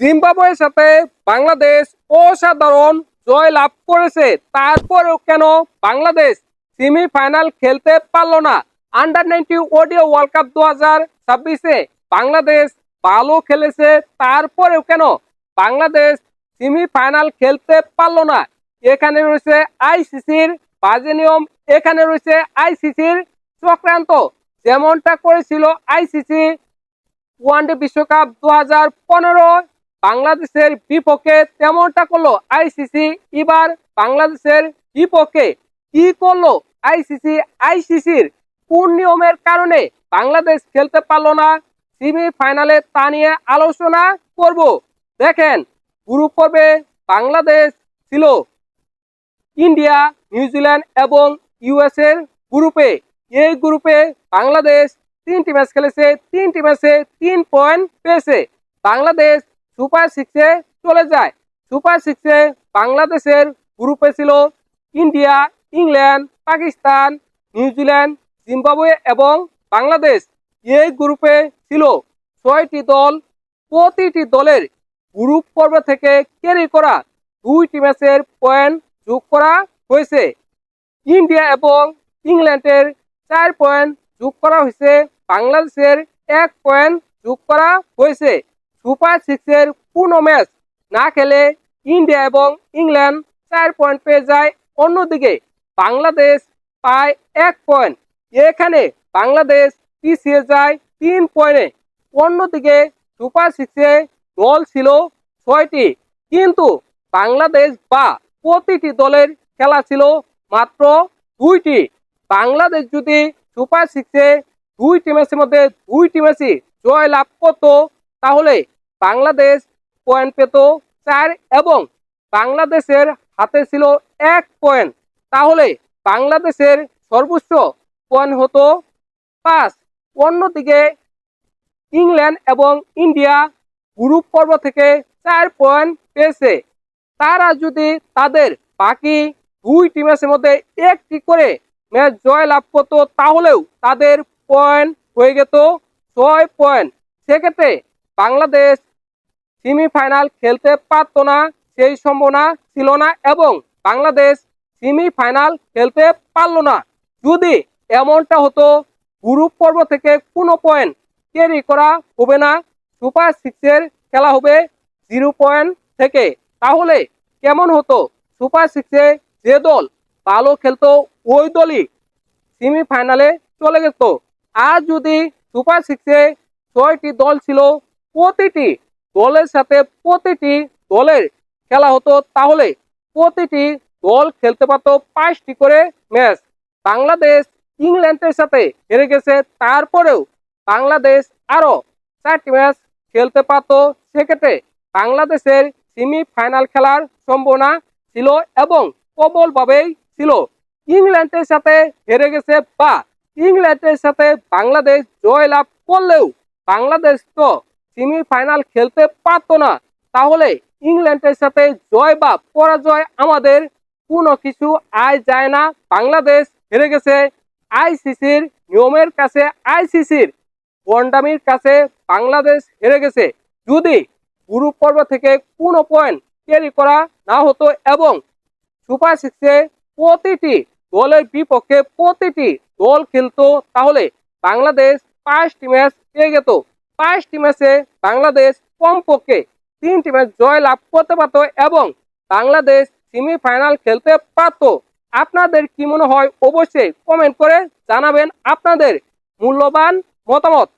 জিম্বাবুয়ের সাথে বাংলাদেশ অসাধারণ জয় লাভ করেছে, তারপরেও কেন বাংলাদেশ সেমিফাইনাল খেলতে পারল না? আন্ডার নাইনটি ওডিও ওয়ার্ল্ড কাপ দু হাজার ছাব্বিশে বাংলাদেশ ভালো খেলেছে, তারপরেও কেন বাংলাদেশ সেমিফাইনাল খেলতে পারল না? এখানে রয়েছে আইসিসির বাজে নিয়ম, এখানে রয়েছে আইসিসির চক্রান্ত। যেমনটা করেছিল আইসিসি ওয়ানডে বিশ্বকাপ দু হাজার পনেরো বাংলাদেশের বিপক্ষে তেমনটা করল আইসিসি। এবার বাংলাদেশের বিপক্ষে কি করল আইসিসি? আইসিসির কোন নিয়মের কারণে বাংলাদেশ খেলতে পারল না? সেমিফাইনালে তা নিয়ে আলোচনা করব। দেখেন গ্রুপ পর্বে বাংলাদেশ ছিল ইন্ডিয়া নিউজিল্যান্ড এবং ইউএস এর গ্রুপে। এই গ্রুপে বাংলাদেশ তিনটি ম্যাচ খেলেছে, তিনটি ম্যাচে তিন পয়েন্ট পেয়েছে। বাংলাদেশ সুপার সিক্সে চলে যায়। সুপার সিক্সে বাংলাদেশের গ্রুপে ছিল India England Pakistan New Zealand Zimbabwe এবং বাংলাদেশ এই গ্রুপে ছিল ছয়টি দল। প্রতিটি দলের গ্রুপ পর্ব থেকে ক্যারি করা দুইটি ম্যাচের পয়েন্ট যোগ করা হয়েছে। ইন্ডিয়া এবং ইংল্যান্ডের চার পয়েন্ট যোগ করা হয়েছে। বাংলাদেশের এক পয়েন্ট যোগ করা হয়েছে। সুপার সিক্সের কোনো ম্যাচ না খেলে ইন্ডিয়া এবং ইংল্যান্ড চার পয়েন্ট পেয়ে যায়। অন্যদিকে বাংলাদেশ পায় এক পয়েন্ট। এখানে বাংলাদেশ পিছিয়ে যায় তিন পয়েন্টে। অন্যদিকে সুপার সিক্সে দল ছিল ছয়টি, কিন্তু বাংলাদেশ বা প্রতিটি দলের খেলা ছিল মাত্র দুইটি। বাংলাদেশ যদি সুপার সিক্সে দুইটি ম্যাচের মধ্যে দুইটি ম্যাচই জয় লাভ করতো, তাহলে বাংলাদেশ পয়েন্ট পেত চার এবং বাংলাদেশের হাতে ছিল এক পয়েন্ট তাহলে বাংলাদেশের সর্বোচ্চ পয়েন্ট হতো পাঁচ। অন্যদিকে ইংল্যান্ড এবং ইন্ডিয়া গ্রুপ পর্ব থেকে চার পয়েন্ট পেয়েছে। তারা যদি তাদের বাকি দুইটি ম্যাচের মধ্যে একটি করে ম্যাচ জয় লাভ করতো, তাহলেও তাদের পয়েন্ট হয়ে যেত ছয় পয়েন্ট সেক্ষেত্রে বাংলাদেশ সেমিফাইনাল খেলতে পারতো না, সেই সম্ভাবনা ছিল না এবং বাংলাদেশ সেমিফাইনাল খেলতে পারল না। যদি এমনটা হতো, গ্রুপ পর্ব থেকে কোনো পয়েন্ট ক্যারি করা হবে না সুপার সিক্সের খেলা হবে জিরো পয়েন্ট থেকে। তাহলে কেমন হতো? সুপার সিক্সে যে দল ভালো খেলতো, ওই দলই সেমিফাইনালে চলে যেত। আর যদি সুপার সিক্সে ছয়টি দল ছিল প্রতিটি দলের সাথে প্রতিটি দলের খেলা হতো, তাহলে প্রতিটি দল খেলতে পারতো পাঁচটি করে ম্যাচ। বাংলাদেশ ইংল্যান্ডের সাথে হেরে গেছে, তারপরেও বাংলাদেশ আরও চারটি ম্যাচ খেলতে পারতো। সেক্ষেত্রে বাংলাদেশের সেমিফাইনাল খেলার সম্ভাবনা ছিল এবং প্রবলভাবেই ছিল। ইংল্যান্ডের সাথে হেরে গেছে বা ইংল্যান্ডের সাথে বাংলাদেশ জয় লাভ করলেও বাংলাদেশ তো সেমিফাইনাল খেলতে পারতো না। তাহলে ইংল্যান্ডের সাথে জয় বা পরাজয় আমাদের কোনো কিছু আয় যায় না। বাংলাদেশ হেরে গেছে আইসিসির নিয়মের কাছে, আইসিসির বন্ডামির কাছে বাংলাদেশ হেরে গেছে। যদি গ্রুপ পর্ব থেকে কোনো পয়েন্ট ক্যারি করা না হতো এবং সুপার সিক্সে প্রতিটি দলের বিপক্ষে প্রতিটি দল খেলতো, তাহলে বাংলাদেশ পাঁচটি ম্যাচ পেয়ে যেত। পাঁচটি ম্যাচে বাংলাদেশ কমপক্ষে তিনটি ম্যাচ জয় লাভ করতে পারত এবং বাংলাদেশ সেমিফাইনাল খেলতে পারত। আপনাদের কি মনে হয়? অবশ্যই কমেন্ট করে জানাবেন আপনাদের মূল্যবান মতামত।